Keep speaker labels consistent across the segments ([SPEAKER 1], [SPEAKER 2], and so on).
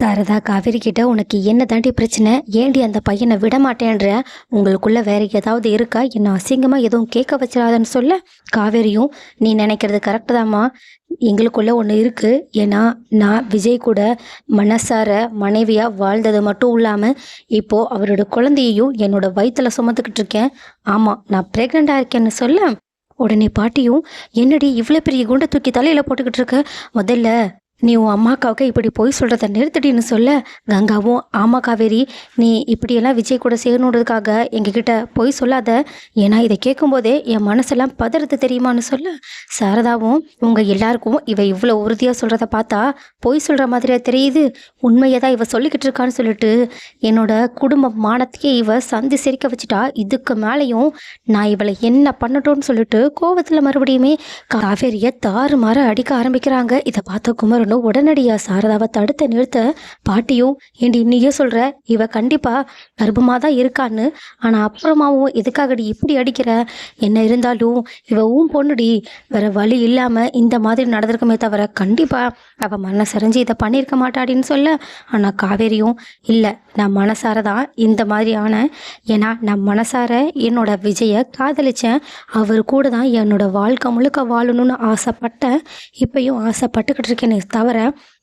[SPEAKER 1] சாரதா காவேரி கிட்ட உனக்கு என்ன தாண்டி பிரச்சனை? ஏண்டி அந்த பையனை விட மாட்டேன்ற உங்களுக்குள்ள வேற ஏதாவது இருக்கா? என்ன அசிங்கமா எதுவும் கேட்க வச்சிடாதன்னு சொல்ல? காவேரியும் நீ நினைக்கிறது கரெக்டு தாம்மா. எங்களுக்குள்ள ஒன்று இருக்கு. ஏன்னா நான் விஜய் கூட மனசார மனைவியா வாழ்ந்தது மட்டும் இல்லாம இப்போ அவரோட குழந்தையையும் என்னோட வயிற்றில் சுமந்துக்கிட்டு இருக்கேன். ஆமா நான் பிரெக்னெண்டா இருக்கேன்னு சொல்ல? உடனே பாட்டியும் என்னடி இவ்வளோ பெரிய குண்டை தூக்கி தலையில போட்டுக்கிட்டு இருக்க? முதல்ல நீ உன் அம்மாக்காவுக்கு இப்படி போய் சொல்கிறத நிறுத்திட்டின்னு சொல்ல கங்காவும் ஆமா காவேரி நீ இப்படியெல்லாம் விஜய் கூட சேரணுன்றதுக்காக எங்ககிட்ட போய் சொல்லாத. ஏன்னா இதை கேட்கும்போதே என் மனசெல்லாம் பதறது தெரியுமான்னு சொல்ல சாரதாவும் உங்கள் எல்லாருக்கும் இவ இவ்வளோ உறுதியாக சொல்கிறத பார்த்தா பொய் சொல்கிற மாதிரியா தெரியுது. உண்மையை தான் இவ சொல்லிக்கிட்டு இருக்கான்னு சொல்லிட்டு என்னோட குடும்ப மானத்தையே இவ சந்தி சிரிக்க வச்சுட்டா இதுக்கு மேலேயும் நான் இவளை என்ன பண்ணட்டும்னு சொல்லிட்டு கோவத்தில் மறுபடியுமே காவேரியை தாறுமாற அடிக்க ஆரம்பிக்கிறாங்க. இதை பார்த்த குமரனும் உடனடியாக சாரதாவை தடுத்து நிறுத்த. பாட்டியும் ஏண்டி இன்னையே சொல்கிற இவ கண்டிப்பாக கர்ப்பமாக தான் இருக்கான்னு. ஆனால் அப்புறமாவும் எதுக்காகடி இப்படி அடிக்கிற? என்ன இருந்தாலும் இவ ஊன் பொண்ணுடி. வேற வழி இல்லாமல் இந்த மாதிரி நடந்திருக்குமே தவிர கண்டிப்பாக அவள் மனசரிஞ்சு இதை பண்ணியிருக்க மாட்டாடின்னு சொல்ல. ஆனால் காவேரியும் இல்லை நான் மனசார தான் இந்த மாதிரி ஆனேன் ஏன்னா நான் மனசார என்னோட விஜயை காதலிச்சேன் அவர் கூட தான் என்னோட வாழ்க்கை முழுக்க வாழணும்னு ஆசைப்பட்டேன் இப்போயும் ஆசைப்பட்டுக்கிட்டு இருக்கேனே தவிர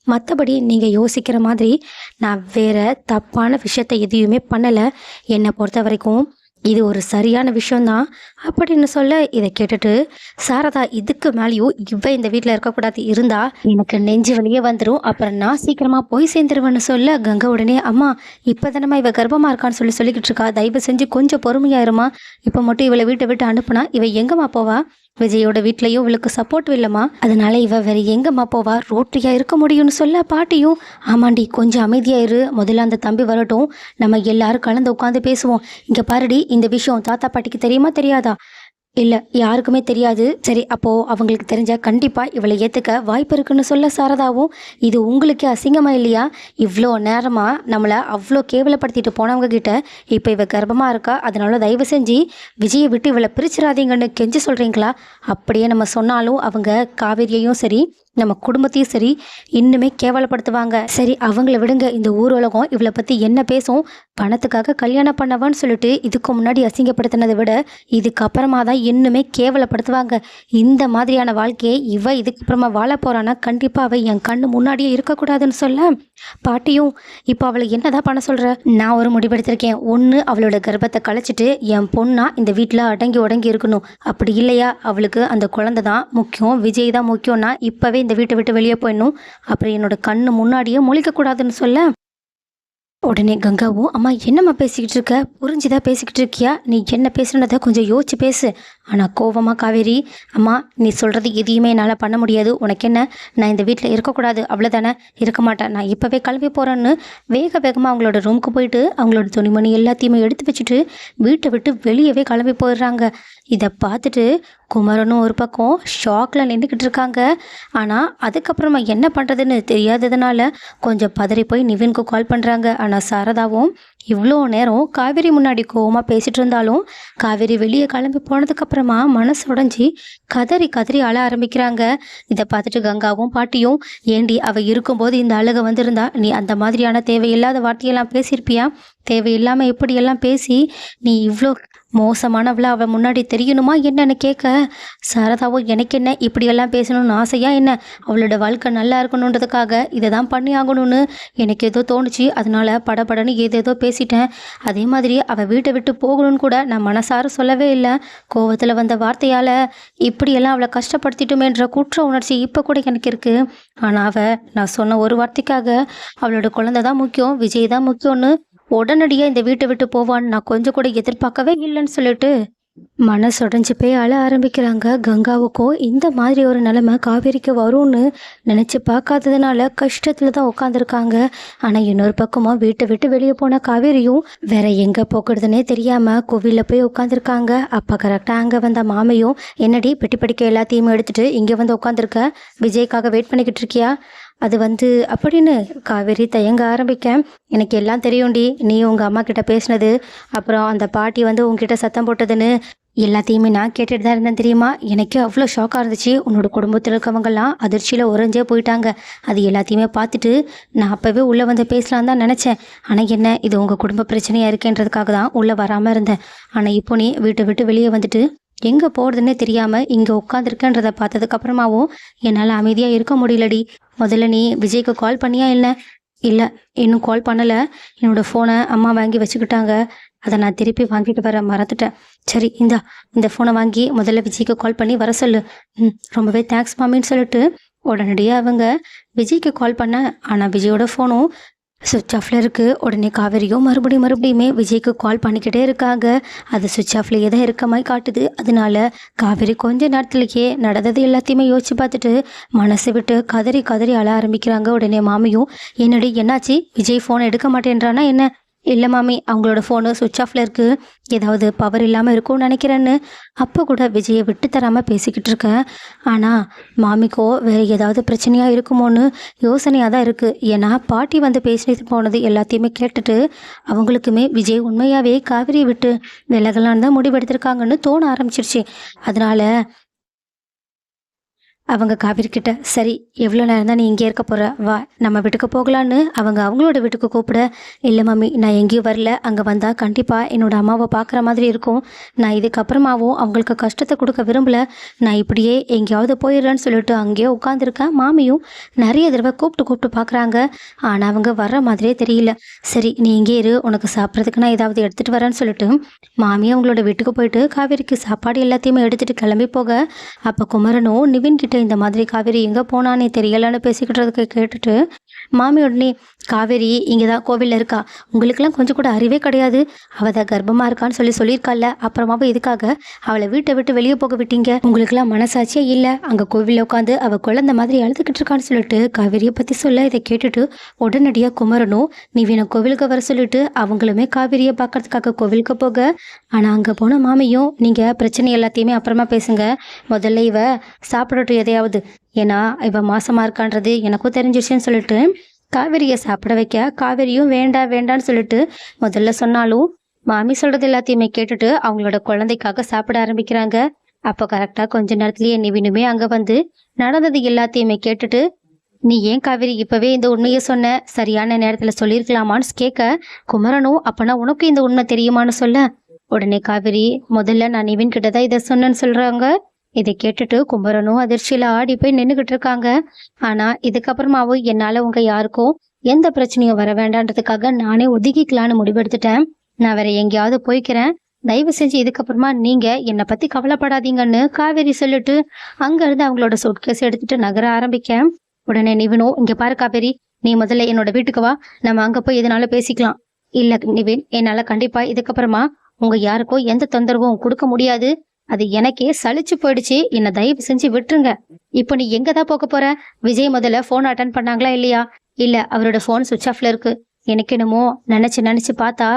[SPEAKER 1] மற்றபடி நீங்கள் யோசிக்கிற மாதிரி நான் வேற தப்பான விஷயத்த எதையுமே பண்ணலை. என்னை பொறுத்த வரைக்கும் இது ஒரு சரியான விஷயம்தான் அப்படின்னு சொல்ல இதை கேட்டுட்டு சாரதா இதுக்கு மேலேயும் இவ இந்த வீட்டில் இருக்கக்கூடாது இருந்தா எனக்கு நெஞ்சு வழியே வந்துடும் அப்புறம் நான் சீக்கிரமா போய் சேர்ந்துருவேன்னு சொல்ல கங்கா உடனே அம்மா இப்போ தானம்மா இவ கர்ப்பமா இருக்கான்னு சொல்லி சொல்லிக்கிட்டு இருக்கா. தயவு செஞ்சு கொஞ்சம் பொறுமையாயிருமா இப்போ மட்டும் இவளை வீட்டை விட்டு அனுப்புனா இவ எங்கம்மா போவா? விஜயோட வீட்லயும் இவளுக்கு சப்போர்ட் இல்லைம்மா. அதனால இவ வேற எங்கம்மா போவா? ரோட்ரியா இருக்க முடியும்னு சொல்ல பாட்டியும். ஆமாண்டி கொஞ்சம் அமைதியா இரு. முதல்ல அந்த தம்பி வரட்டும். நம்ம எல்லாரும் கலந்து உட்காந்து பேசுவோம். இங்க பாருடி இந்த விஷயம் தாத்தா பாட்டிக்கு தெரியுமா தெரியாதா? இல்லை யாருக்குமே தெரியாது. சரி அப்போது அவங்களுக்கு தெரிஞ்ச கண்டிப்பாக இவளை ஏற்றுக்க வாய்ப்பு இருக்குன்னு சொல்ல சாரதாவும் இது உங்களுக்கே அசிங்கமாக இல்லையா? இவ்வளோ நேரமாக நம்மளை அவ்வளோ கேவலப்படுத்திட்டு போனவங்க கிட்ட இப்போ இவள் கர்ப்பமாக இருக்கா? அதனால தயவு செஞ்சு விஜயை விட்டு இவளை பிரிச்சிடாதீங்கன்னு கெஞ்சி சொல்கிறீங்களா அப்படியே நம்ம சொன்னாலும் அவங்க காவேரியையும் சரி நம்ம குடும்பத்தையும் சரி இன்னுமே கேவலப்படுத்துவாங்க. சரி அவங்கள விடுங்க. இந்த ஊர் உலகம் இவளை பற்றி என்ன பேசும்? பணத்துக்காக கல்யாணம் பண்ணவான்னு சொல்லிட்டு இதுக்கு முன்னாடி அசிங்கப்படுத்தினதை விட இதுக்கப்புறமா தான் இன்னுமே கேவலப்படுத்துவாங்க. இந்த மாதிரியான வாழ்க்கையை இவ இதுக்கப்புறமா வாழ போகிறான்னா கண்டிப்பாக அவள் என் கண்ணு முன்னாடியே இருக்கக்கூடாதுன்னு சொல்ல. பாட்டியும் இப்போ அவளை என்னதான் பண்ண சொல்கிற நான் ஒரு முடிவெடுத்திருக்கேன். ஒன்று அவளோட கர்ப்பத்தை கலைச்சிட்டு என் பொண்ணா இந்த வீட்டில் அடங்கி உடங்கி இருக்கணும். அப்படி இல்லையா? அவளுக்கு அந்த குழந்தை தான் முக்கியம். விஜய் தான் முக்கியம்னா இப்போவே இந்த வீட்டை விட்டு வெளியே போயிடணும். அப்புறம் என்னோட கண்ணு முன்னாடியே முழிக்கக்கூடாதுன்னு சொல்ல உடனே கங்காவும் அம்மா என்னம்மா பேசிக்கிட்டு இருக்க? புரிஞ்சுதான் பேசிக்கிட்டு இருக்கியா? நீ என்ன பேசுனதை கொஞ்சம் யோசிச்சு பேசு. ஆனால் கோவமாக காவேரி அம்மா நீ சொல்கிறது எதையுமே என்னால் பண்ண முடியாது. உனக்கு என்ன நான் இந்த வீட்டில் இருக்கக்கூடாது. அவ்வளோதானே இருக்க மாட்டேன். நான் இப்போவே கிளம்பி போகிறேன்னு வேக வேகமாக அவங்களோட ரூமுக்கு போயிட்டு அவங்களோட துணிமணி எல்லாத்தையுமே எடுத்து வச்சுட்டு வீட்டை விட்டு வெளியவே கிளம்பி போயிடுறாங்க. இதை பார்த்துட்டு குமரனும் ஒரு பக்கம் ஷாக்கில் நின்றுக்கிட்டு இருக்காங்க. ஆனால் அதுக்கப்புறமா என்ன பண்ணுறதுன்னு தெரியாததுனால கொஞ்சம் பதறி போய் நிவின்க்கு கால் பண்ணுறாங்க ஆனால் சாரதாவும் இவ்வளோ நேரம் காவேரி முன்னாடி கோவமாக பேசிகிட்டு இருந்தாலும் காவேரி வெளியே கிளம்பி போனதுக்கப்புறமா மனசு உடஞ்சி கதறி கதறி அழ ஆரம்பிக்கிறாங்க. இதை பார்த்துட்டு கங்காவும் பாட்டியும் ஏண்டி அவள் இருக்கும்போது இந்த அழுக வந்திருந்தா நீ அந்த மாதிரியான தேவையில்லாத வார்த்தையெல்லாம் பேசியிருப்பியா? தேவையில்லாமல் எப்படியெல்லாம் பேசி நீ இவ்வளோ மோசமானவளை அவள் முன்னாடி தெரியணுமா என்னன்னு கேட்க சாரதாவோ எனக்கு என்ன இப்படியெல்லாம் பேசணும்னு ஆசையா என்ன? அவளோட வாழ்க்கை நல்லா இருக்கணுன்றதுக்காக இதை தான் பண்ணி ஆகணும்னு எனக்கு ஏதோ தோணுச்சு. அதனால படபடன்னு ஏதேதோ பேசிட்டேன். அதே மாதிரி அவள் வீட்டை விட்டு போகணும்னு கூட நான் மனசார சொல்லவே இல்லை. கோவத்தில் வந்த வார்த்தையால் இப்படியெல்லாம் அவளை கஷ்டப்படுத்திட்டோமேன்ற குற்ற உணர்ச்சி இப்போ கூட எனக்கு இருக்குது ஆனால் அவள் நான் சொன்ன ஒரு வார்த்தைக்காக அவளோட குழந்தை தான் முக்கியம் விஜய் தான் முக்கியம்னு உடனடியாக இந்த வீட்டை விட்டு போவான்னு நான் கொஞ்சம் கூட எதிர்பார்க்கவே இல்லைன்னு சொல்லிட்டு மனசுடைஞ்சு போய் அழ ஆரம்பிக்கிறாங்க. கங்காவுக்கும் இந்த மாதிரி ஒரு நிலைமை காவேரிக்கு வரும்னு நினச்சி பார்க்காததுனால கஷ்டத்தில் தான் உட்காந்துருக்காங்க ஆனால் இன்னொரு பக்கமாக வீட்டை விட்டு வெளியே போன காவேரியும் வேற எங்கே போக்குறதுனே தெரியாமல் கோவிலில் போய் உட்காந்துருக்காங்க அப்போ கரெக்டாக அங்கே வந்த மாமையும் என்னடி பெட்டி படிக்க எல்லாத்தையுமே எடுத்துகிட்டு இங்கே வந்து உட்காந்துருக்க விஜய்க்காக வெயிட் பண்ணிக்கிட்டு இருக்கியா? அது வந்து அப்படின்னு காவேரி தயங்க ஆரம்பிக்க எனக்கு எல்லாம் தெரியும்டி. நீ உங்கள் அம்மா கிட்ட பேசினது அப்புறம் அந்த பாட்டி வந்து உங்ககிட்ட சத்தம் போட்டதுன்னு எல்லாத்தையுமே நான் கேட்டுட்டு தான் இருந்தேன் தெரியுமா? எனக்கே அவ்வளோ ஷாக்காக இருந்துச்சு. உன்னோட குடும்பத்தில் இருக்கவங்கெல்லாம் அதிர்ச்சியில் உறைஞ்சே போயிட்டாங்க. அது எல்லாத்தையுமே பார்த்துட்டு நான் அப்போவே உள்ளே வந்து பேசலான்னு தான் நினச்சேன். ஆனால் என்ன இது உங்கள் குடும்ப பிரச்சனையாக இருக்கேன்றதுக்காக தான் உள்ளே வராமல் இருந்தேன். ஆனால் இப்போ நீ வீட்டை விட்டு வெளியே வந்துட்டு எங்கே போகிறதுன்னே தெரியாமல் இங்கே உட்காந்துருக்கன்றதை பார்த்ததுக்கப்புறமாவும் என்னால் அமைதியாக இருக்க முடியலடி. முதல்ல நீ விஜய்க்கு கால் பண்ணியா இல்லை இல்லை இன்னும் கால் பண்ணலை. என்னோட ஃபோனை அம்மா வாங்கி வச்சுக்கிட்டாங்க. அதை நான் திருப்பி வாங்கிட்டு வர மறந்துட்டேன். சரி இந்தா இந்த ஃபோனை வாங்கி முதல்ல விஜய்க்கு கால் பண்ணி வர சொல்லு. ம் ரொம்பவே தேங்க்ஸ் மாமின்னு சொல்லிட்டு உடனடியாக அவங்க விஜய்க்கு கால் பண்ண ஆனால் விஜயோட ஃபோனும் சுவிட்ச் ஆஃபில் இருக்குது உடனே காவேரியோ மறுபடியும் மறுபடியுமே விஜய்க்கு கால் பண்ணிக்கிட்டே இருக்காங்க. அது சுவிட்ச் ஆஃப்லேயே தான் இருக்க மாதிரி காட்டுது. அதனால காவேரி கொஞ்ச நேரத்துலேயே நடந்தது எல்லாத்தையுமே யோசிச்சு பார்த்துட்டு மனசை விட்டு கதறி கதறி அழ ஆரம்பிக்கிறாங்க. உடனே மாமியும் என்னடி என்னாச்சு? விஜய் ஃபோன் எடுக்க மாட்டேன்றானா என்ன? இல்லை மாமி அவங்களோட ஃபோனு சுவிட்ச் ஆஃபில் இருக்குது ஏதாவது பவர் இல்லாமல் இருக்கும்னு நினைக்கிறேன்னு. அப்போ கூட விஜயை விட்டு தராமல் பேசிக்கிட்டு இருக்கேன் ஆனால் மாமிக்கோ வேறு ஏதாவது பிரச்சனையாக இருக்குமோன்னு யோசனையாக தான் இருக்குது ஏன்னா பாட்டி வந்து பேசிட்டு போனது எல்லாத்தையுமே கேட்டுட்டு அவங்களுக்குமே விஜய் உண்மையாகவே காவிரியை விட்டு விலகலான்னு தான் முடிவெடுத்திருக்காங்கன்னு தோண ஆரம்பிச்சிருச்சு. அதனால் அவங்க காவிரிக்கிட்ட சரி எவ்வளோ நேரம் தான் நீ இங்கே இருக்க போகிற வா நம்ம வீட்டுக்கு போகலான்னு. அவங்க அவங்களோட வீட்டுக்கு கூப்பிட இல்லை மம்மி நான் எங்கேயும் வரல. அங்கே வந்தால் கண்டிப்பாக என்னோட அம்மாவை பார்க்குற மாதிரி இருக்கும். நான் இதுக்கப்புறமாவும் அவங்களுக்கு கஷ்டத்தை கொடுக்க விரும்பல. நான் இப்படியே எங்கேயாவது போயிடுறேன்னு சொல்லிட்டு அங்கேயே உட்காந்துருக்கேன் மாமியும் நிறைய தடவை கூப்பிட்டு கூப்பிட்டு பார்க்குறாங்க. ஆனால் அவங்க வர்ற மாதிரியே தெரியல. சரி நீ இங்கே இரு. உனக்கு சாப்பிட்றதுக்கு நான் ஏதாவது எடுத்துகிட்டு வரேன்னு சொல்லிட்டு மாமி அவங்களோட வீட்டுக்கு போயிட்டு காவேரிக்கு சாப்பாடு எல்லாத்தையுமே எடுத்துகிட்டு கிளம்பி போக அப்போ குமரனும் நிவின் கிட்ட இந்த மாதிரி காவேரி எங்கே போனானே தெரியலன்னு பேசிக்கிட்டதுக்கு கேட்டுட்டு மாமி உடனே காவேரி இங்கே தான் கோவிலில் இருக்கா? உங்களுக்கெல்லாம் கொஞ்சம் கூட அறிவே கிடையாது. அவள் தான் கர்ப்பமாக இருக்கான்னு சொல்லி சொல்லியிருக்கால அப்புறமாவும் இதுக்காக அவளை வீட்டை விட்டு வெளியே போக விட்டீங்க. உங்களுக்கெல்லாம் மனசாட்சியே இல்லை. அங்கே கோவிலில் உட்காந்து அவள் குழந்தை மாதிரி அழுதுகிட்டு இருக்கான்னு சொல்லிட்டு காவேரியை பற்றி சொல்ல இதை கேட்டுட்டு உடனடியாக குமரனும் நிவீனை கோவிலுக்கு வர சொல்லிட்டு அவங்களுமே காவேரியை பார்க்கறதுக்காக கோவிலுக்கு போக. ஆனால் அங்கே போன மாமியும் நீங்கள் பிரச்சனை எல்லாத்தையுமே அப்புறமா பேசுங்க. முதல்ல இவ சாப்பிடட்டும் எதையாவது. ஏன்னா இவ மாசமா இருக்கான்றது எனக்கும் தெரிஞ்சிருச்சுன்னு சொல்லிட்டு காவேரியை சாப்பிட வைக்க காவேரியும் வேண்டாம் வேண்டான்னு சொல்லிட்டு முதல்ல சொன்னாலும் மாமி சொல்றது எல்லாத்தையுமே கேட்டுட்டு அவங்களோட குழந்தைக்காக சாப்பிட ஆரம்பிக்கிறாங்க. அப்போ கரெக்டாக கொஞ்ச நேரத்துலயே நிவினுமே அங்கே வந்து நடந்தது எல்லாத்தையுமே கேட்டுட்டு நீ ஏன் காவேரி இப்பவே இந்த உண்மையை சொன்ன? சரியான நேரத்துல சொல்லியிருக்கலாமான்னு கேட்க குமரனும் அப்பனா உனக்கு இந்த உண்மை தெரியுமான்னு சொல்ல? உடனே காவேரி முதல்ல நான் நிவின் கிட்ட தான் இதை சொன்னேன்னு சொல்றாங்க. இதை கேட்டுட்டு குமரனும் அதிர்ச்சியில ஆடி போய் நின்றுகிட்டு இருக்காங்க. ஆனா இதுக்கப்புறமாவும் என்னால உங்க யாருக்கும் எந்த பிரச்சனையும் வர வேண்டான்றதுக்காக நானே ஒதுக்கிக்கலான்னு முடிவெடுத்துட்டேன். நான் வேற எங்கேயாவது போய்க்கிறேன். தயவு செஞ்சு இதுக்கப்புறமா நீங்க என்னை பத்தி கவலைப்படாதீங்கன்னு காவேரி சொல்லிட்டு அங்க இருந்து அவங்களோட சூட்கேஸ் எடுத்துட்டு நகர ஆரம்பிக்க உடனே நிவினோ இங்க பாரு காவேரி நீ முதல்ல என்னோட வீட்டுக்கு வா. நம்ம அங்க போய் எதனால பேசிக்கலாம். இல்ல நிவின் என்னால கண்டிப்பா இதுக்கப்புறமா உங்க யாருக்கோ எந்த தொந்தரவும் கொடுக்க முடியாது. அது எனக்கே சலிச்சு போயிடுச்சு. என்ன தயவு செஞ்சு விட்டுருங்க. இப்போ நீ எங்க தான் போக போற? விஜய் முதல்ல போன் அட்டன் பண்ணாங்களா இல்லையா? இல்ல அவரோட போன் சுவிட்ச் ஆஃப்ல இருக்கு. எனக்கு என்னமோ நினைச்சு நினைச்சு பார்த்தா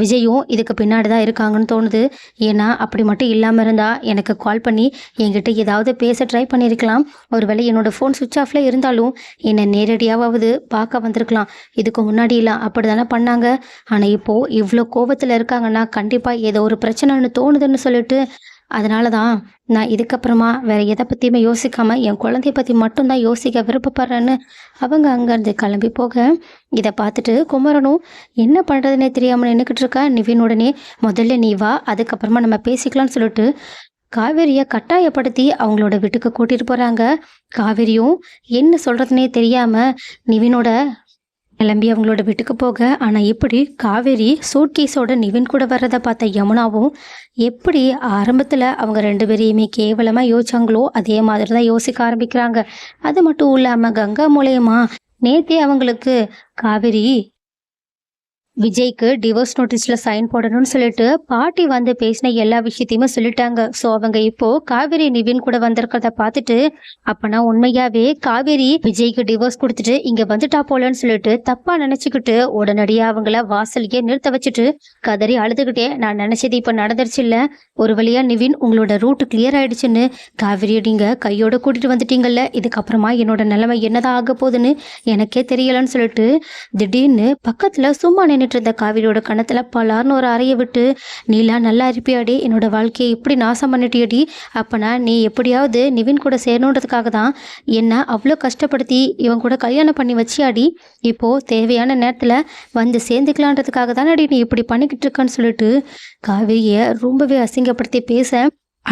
[SPEAKER 1] விஜயும் இதுக்கு பின்னாடி தான் இருக்காங்கன்னு தோணுது. ஏன்னா அப்படி மட்டும் இல்லாமல் இருந்தா எனக்கு கால் பண்ணி என்கிட்ட ஏதாவது பேச ட்ரை பண்ணியிருக்கலாம். ஒருவேளை என்னோட ஃபோன் சுவிட்ச் ஆஃப்ல இருந்தாலும் என்னை நேரடியாவது பார்க்க வந்திருக்கலாம். இதுக்கு முன்னாடியெல்லாம் அப்படி தானே பண்ணாங்க. ஆனால் இப்போது இவ்வளோ கோபத்தில் இருக்காங்கன்னா கண்டிப்பாக ஏதோ ஒரு பிரச்சனைன்னு தோணுதுன்னு சொல்லிட்டு அதனால தான் நான் இதுக்கப்புறமா வேற எதை பற்றியுமே யோசிக்காமல் என் குழந்தைய பற்றி மட்டும்தான் யோசிக்க விருப்பப்படுறேன்னு அவங்க அங்கேருந்து கிளம்பி போக இதை பார்த்துட்டு குமரனும் என்ன பண்ணுறதுனே தெரியாமல் நின்றுக்கிட்டு இருக்கா? நிவின் உடனே முதல்ல நீ வா அதுக்கப்புறமா நம்ம பேசிக்கலாம்னு சொல்லிட்டு காவேரியை கட்டாயப்படுத்தி அவங்களோட வீட்டுக்கு கூட்டிகிட்டு போகிறாங்க காவேரியும் என்ன சொல்கிறதுனே தெரியாமல் நிவினோட கிளம்பி அவங்களோட வீட்டுக்கு போக. ஆனால் எப்படி காவேரி சூட்கேஸோட நிவின் கூட வர்றதை பார்த்த யமுனாவும் எப்படி ஆரம்பத்தில் அவங்க ரெண்டு பேரையுமே கேவலமாக யோசிச்சாங்களோ அதே மாதிரி தான் யோசிக்க ஆரம்பிக்கிறாங்க. அது மட்டும் இல்லாமல் கங்கா மூலயமா நேத்தே அவங்களுக்கு காவேரி விஜய்க்கு டிவோர்ஸ் நோட்டீஸில் சைன் போடணும்னு சொல்லிட்டு பாட்டி வந்து பேசின எல்லா விஷயத்தையுமே சொல்லிட்டாங்க. ஸோ அவங்க இப்போ காவேரி நிவின் கூட வந்திருக்கிறத பார்த்துட்டு அப்பனா உண்மையாவே காவேரி விஜய்க்கு டிவோர்ஸ் கொடுத்துட்டு இங்க வந்துட்டா போலன்னு சொல்லிட்டு தப்பா நினைச்சுக்கிட்டு உடனடியாக அவங்கள வாசலையே நிறுத்த வச்சுட்டு கதறி அழுதுகிட்டே நான் நினைச்சது இப்போ நடந்துருச்சு இல்லை. ஒரு வழியா நிவின் உங்களோட ரூட் கிளியர் ஆயிடுச்சுன்னு காவேரியை நீங்க கையோட கூட்டிட்டு வந்துட்டீங்கல்ல. இதுக்கப்புறமா என்னோட நிலைமை என்னதான் ஆக போகுதுன்னு எனக்கே தெரியலன்னு சொல்லிட்டு திடீர்னு பக்கத்துல சும்மா நின்றுட்டு இருந்த காவிரியோட கணத்துல பலார்னு ஒரு அறையை விட்டு நீலாம் நல்லா இருப்பியாடி என்னோட வாழ்க்கையை இப்படி நாசம் பண்ணிட்டியடி. அப்பனா நீ எப்படியாவது நிவின் கூட சேரணுன்றதுக்காக தான் என்ன அவ்வளோ கஷ்டப்படுத்தி இவன் கூட கல்யாணம் பண்ணி வச்சியாடி. இப்போ தேவையான நேரத்தில் வந்து சேர்ந்துக்கலான்றதுக்காக தானடி நீ இப்படி பண்ணிக்கிட்டு இருக்கன்னு சொல்லிட்டு காவிரியை ரொம்பவே அசிங்கப்படுத்தி பேச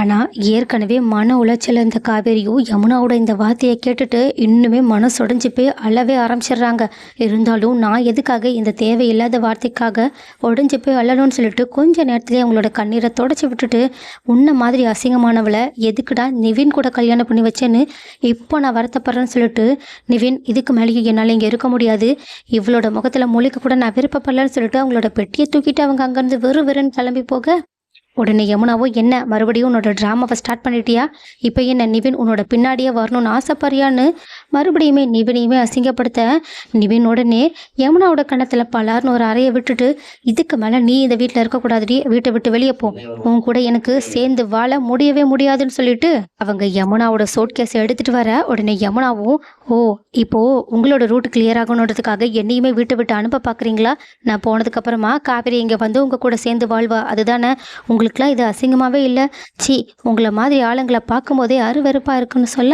[SPEAKER 1] ஆனால் ஏற்கனவே மன உளைச்சல் இந்த காவேரியும் யமுனாவோட இந்த வார்த்தையை கேட்டுட்டு இன்னுமே மனசுடைஞ்சு போய் அழவே ஆரம்பிச்சிடுறாங்க. இருந்தாலும் நான் எதுக்காக இந்த தேவையில்லாத வார்த்தைக்காக உடஞ்சி போய் அழணும்னு சொல்லிட்டு கொஞ்ச நேரத்திலே அவங்களோட கண்ணீரை தொடச்சி விட்டுட்டு உன்ன மாதிரி அசிங்கமானவளை எதுக்குடா நிவின் கூட கல்யாணம் பண்ணி வச்சேன்னு இப்போ நான் வருத்தப்படுறேன்னு சொல்லிட்டு நிவின் இதுக்கு மேலேயும் என்னால் இங்கே இருக்க முடியாது. இவளோட முகத்தில் மொழிக்க கூட நான் விருப்பப்படலன்னு சொல்லிட்டு அவங்களோட பெட்டியை தூக்கிட்டு அவங்க அங்கேருந்து வெறு வெறுன்னு கிளம்பி போக உடனே யமுனாவோ என்ன? மறுபடியும் உன்னோட ட்ராமாவை ஸ்டார்ட் பண்ணிட்டியா? இப்போ என்ன நிவின் உன்னோட பின்னாடியே வரணும்னு ஆசைப்பறியான்னு மறுபடியுமே நிவினையுமே அசிங்கப்படுத்த நிவின் உடனே யமுனாவோட கணத்தில் பலார்னு ஒரு அறையை விட்டுட்டு இதுக்கு மேலே நீ இந்த வீட்டில் இருக்கக்கூடாதுடி வீட்டை விட்டு வெளியே போ. உன் கூட எனக்கு சேர்ந்து வாழ முடியவே முடியாதுன்னு சொல்லிட்டு அவங்க யமுனாவோட சோட் கேஸை எடுத்துட்டு வர உடனே யமுனாவும் ஓ இப்போ உங்களோட ரூட் கிளியர் ஆகணுன்றதுக்காக என்னையுமே வீட்டை விட்டு அனுப்ப பார்க்குறீங்களா நான் போனதுக்கப்புறமா காவேரி இங்கே வந்து உங்கள் கூட சேர்ந்து வாழ்வா? அதுதானே உங்களுக்குலாம் இது அசிங்கமாகவே இல்லை. சி உங்களை மாதிரி ஆளுங்களை பார்க்கும்போதே அருவெறுப்பாக இருக்குன்னு சொல்ல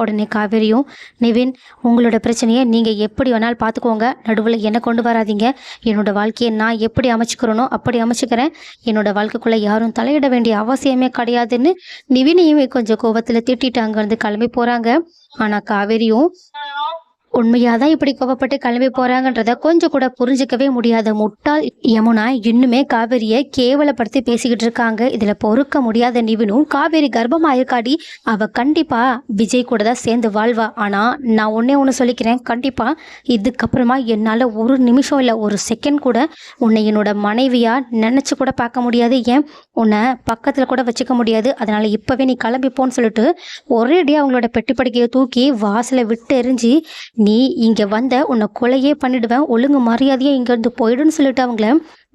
[SPEAKER 1] உடனே காவேரியும் நிவின் உங்களோட பிரச்சனையை நீங்கள் எப்படி வேணாலும் பார்த்துக்கோங்க. நடுவில் என்ன கொண்டு வராதீங்க. என்னோடய வாழ்க்கையை நான் எப்படி அமைச்சுக்கிறேனோ அப்படி அமைச்சுக்கிறேன். என்னோடய வாழ்க்கைக்குள்ளே யாரும் தலையிட வேண்டிய அவசியமே கிடையாதுன்னு நிவினையுமே கொஞ்சம் கோபத்தில் திட்டிட்டு அங்கேருந்து கிளம்பி போகிறாங்க ஆனால் காவேரியும் உண்மையாக தான் இப்படி கோவப்பட்டு கிளம்பி போறாங்கன்றத கொஞ்சம் கூட புரிஞ்சுக்கவே முடியாத முட்டாள் யமுனா இன்னுமே காவேரியை கேவலப்படுத்தி பேசிக்கிட்டு இருக்காங்க. இதுல பொறுக்க முடியாத நிவினும் காவேரி கர்ப்பமாயிருக்காடி. அவ கண்டிப்பா விஜய் கூட தான் சேர்ந்து வாழ்வா. ஆனா நான் ஒன்னே ஒன்று சொல்லிக்கிறேன். கண்டிப்பா இதுக்கப்புறமா என்னால் ஒரு நிமிஷம் இல்லை ஒரு செகண்ட் கூட உன்னை என்னோட மனைவியா நினைச்சு கூட பார்க்க முடியாது. ஏன்? உன்னை பக்கத்தில் கூட வச்சுக்க முடியாது. அதனால இப்பவே நீ கிளம்பிப்போன்னு சொல்லிட்டு ஒரேடியாக அவங்களோட பெட்டி படுக்கையை தூக்கி வாசலை விட்டு எரிஞ்சு நீ இங்கே வந்த உன்னை கொலையே பண்ணிடுவேன் ஒழுங்கு மரியாதையாக இங்கேருந்து போயிடுன்னு சொல்லிட்டு அவங்கள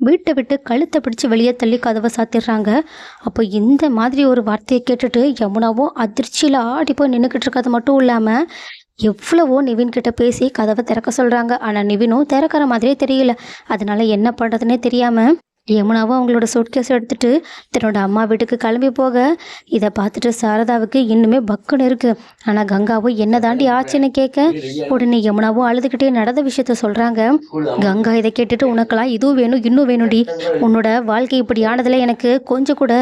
[SPEAKER 1] வீட்டை விட்டு கழுத்தை பிடிச்சி வெளியே தள்ளி கதவை சாத்திடுறாங்க. அப்போ இந்த மாதிரி ஒரு வார்த்தையை கேட்டுட்டு யமுனாவும் அதிர்ச்சியில் ஆடி போய் நின்றுக்கிட்டு இருக்கிறது மட்டும் இல்லாமல் எவ்வளவோ நிவின் கிட்ட பேசி கதவை திறக்க சொல்கிறாங்க ஆனால் நிவினும் திறக்கிற மாதிரியே தெரியல. அதனால என்ன பண்ணுறதுனே தெரியாமல் யமுனாவும் அவங்களோட சூட்கேஸ் எடுத்துட்டு தன்னோட அம்மா வீட்டுக்கு கிளம்பி போக இதை பார்த்துட்டு சாரதாவுக்கு இன்னுமே பக்குன்னு இருக்கு. ஆனால் கங்காவும் என்ன தாண்டி ஆச்சுன்னு கேட்க உடனே யமுனாவும் அழுதுகிட்டே நடந்த விஷயத்த சொல்றாங்க. கங்கா இதை கேட்டுட்டு உனக்கெல்லாம் இதுவும் வேணும் இன்னும் வேணும்டி. உன்னோட வாழ்க்கை இப்படி ஆனதுல எனக்கு கொஞ்சம் கூட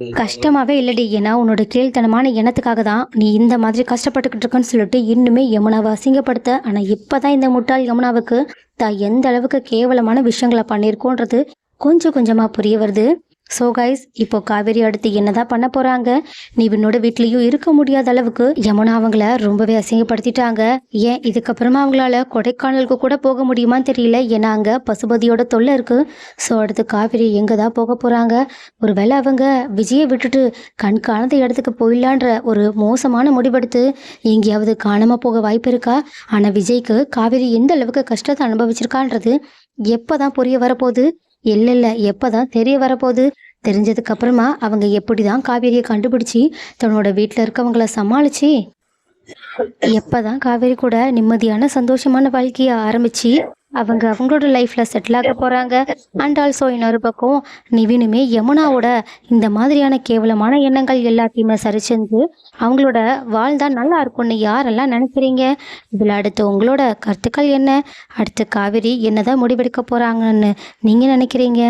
[SPEAKER 1] கஷ்டமாவே இல்லடி. ஏன்னா உன்னோட கீழ்த்தனமான எண்ணத்துக்காக தான் நீ இந்த மாதிரி கஷ்டப்பட்டுக்கிட்டு இருக்கன்னு சொல்லிட்டு இன்னுமே யமுனாவை அசிங்கப்படுத்த. ஆனால் இப்போதான் இந்த முட்டாள் யமுனாவுக்கு தான் எந்த அளவுக்கு கேவலமான விஷயங்களை பண்ணியிருக்கோன்றது கொஞ்சம் கொஞ்சமாக புரிய வருது. ஸோ கைஸ் இப்போ காவேரி அடுத்து என்னதான் பண்ண போறாங்க? நிவினோட வீட்லேயும் இருக்க முடியாத அளவுக்கு யமுனா அவங்கள ரொம்பவே அசிங்கப்படுத்திட்டாங்க. ஏன் இதுக்கப்புறமா அவங்களால கொடைக்கானலுக்கு கூட போக முடியுமான்னு தெரியல. ஏன்னா அங்கே பசுபதியோட தொல்லை இருக்கு. ஸோ அடுத்து காவேரி எங்கே தான் போக போறாங்க? ஒருவேளை அவங்க விஜயை விட்டுட்டு கண் இடத்துக்கு போயிடலான்ற ஒரு மோசமான முடிவெடுத்து எங்கேயாவது காணாம போக வாய்ப்பு இருக்கா? ஆனால் விஜய்க்கு காவேரி எந்த அளவுக்கு கஷ்டத்தை அனுபவிச்சிருக்கான்றது எப்போதான் புரிய வரப்போகுது? இல்லை இல்லை எப்போ தான் தெரிய வரப்போகுது? தெரிஞ்சதுக்கு அப்புறமா அவங்க எப்படி தான் காவேரியை கண்டுபிடிச்சி தன்னோட வீட்டில் இருக்கவங்கள சமாளிச்சு? எப்போ தான் காவேரி கூட நிம்மதியான சந்தோஷமான வாழ்க்கையை ஆரம்பிச்சு? அவங்க அவங்களோட லைஃப்பில் செட்டில் ஆக போகிறாங்க அண்ட் ஆல்சோ இன்னொரு பக்கம் நிவினுமே யமுனாவோட இந்த மாதிரியான கேவலமான எண்ணங்கள் எல்லாத்தையுமே சரி செஞ்சு அவங்களோட வாழ்ந்தா நல்லா இருக்கும்னு யாரெல்லாம் நினைக்கிறீங்க? இதில் அடுத்து உங்களோட கருத்துக்கள் என்ன? அடுத்து காவேரி என்னதான் முடிவெடுக்க போகிறாங்கன்னு நீங்கள் நினைக்கிறீங்க?